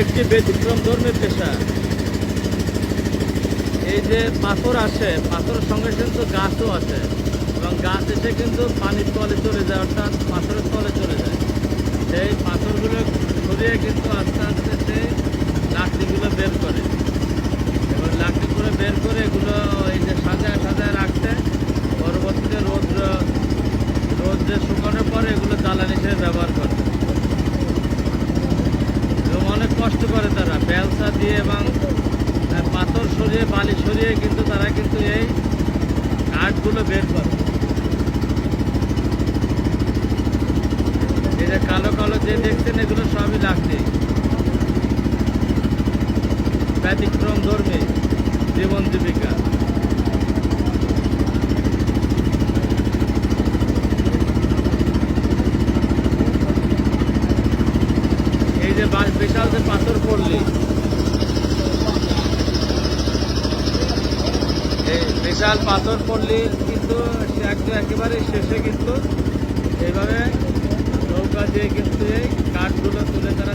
একটি ব্যতিক্রম ধর্মের পেশা। এই যে পাথর আসে, পাথরের সঙ্গে কিন্তু গাছও আছে। এবং গাছ এসে কিন্তু পানির তলে চলে যায়, অর্থাৎ পাথরের তলে চলে যায়। সেই পাথরগুলো সরিয়ে কিন্তু আস্তে আস্তে সেই লাকড়িগুলো বের করে। এবং লাকড়িগুলো বের করে এগুলো এই যে সাজায় সাজায় রাখতে, পরবর্তীতে রোদ রোদে শুকানোর পরে এগুলো জ্বালানি হিসেবে ব্যবহার করে এবং অনেক কষ্ট পারে তারা। বেলসা দিয়ে এবং পাথর সরিয়ে, বালি সরিয়ে কিন্তু তারা কিন্তু এই কাঠগুলো বের করে। এই যে কালো কালো যে দেখছেন, এগুলো সবই লাগছে ব্যতিক্রম ধর্মী, জীবন জীবিকা। যে বিশাল যে পাথর পড়লি। বিশাল পাথর পড়লি কিন্তু একদম একেবারে শেষে কিন্তু। এইভাবে নৌকা দিয়ে কিন্তু এই কাঠগুলো তুলে তারা